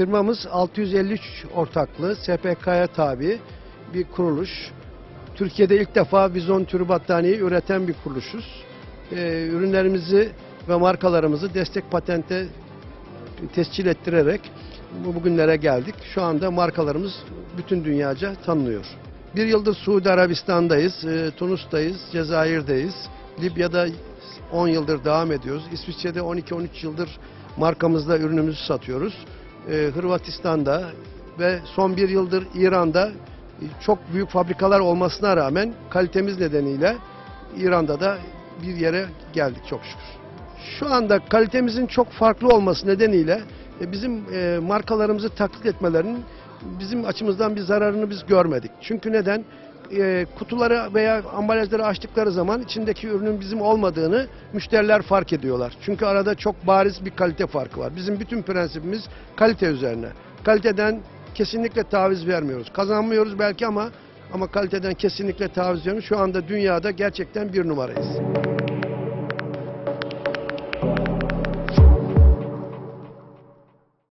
firmamız 653 ortaklı SPK'ya tabi bir kuruluş. Türkiye'de ilk defa bizon türü battaniye üreten bir kuruluşuz. Ee, ürünlerimizi ve markalarımızı destek patente tescil ettirerek bu bugünlere geldik. Şu anda markalarımız bütün dünyaca tanınıyor. Bir yıldır Suudi Arabistan'dayız, e, Tunus'tayız, Cezayir'deyiz. Libya'da 10 yıldır devam ediyoruz. İsviçre'de 12-13 yıldır markamızda ürünümüzü satıyoruz. E, Hırvatistan'da ve son bir yıldır İran'da çok büyük fabrikalar olmasına rağmen kalitemiz nedeniyle İran'da da bir yere geldik çok şükür. Şu anda kalitemizin çok farklı olması nedeniyle e, bizim e, markalarımızı taklit etmelerinin bizim açımızdan bir zararını biz görmedik. Çünkü neden? E, kutuları veya ambalajları açtıkları zaman içindeki ürünün bizim olmadığını müşteriler fark ediyorlar. Çünkü arada çok bariz bir kalite farkı var. Bizim bütün prensibimiz kalite üzerine. Kaliteden kesinlikle taviz vermiyoruz. Kazanmıyoruz belki ama ama kaliteden kesinlikle taviz vermiyoruz. Şu anda dünyada gerçekten bir numarayız.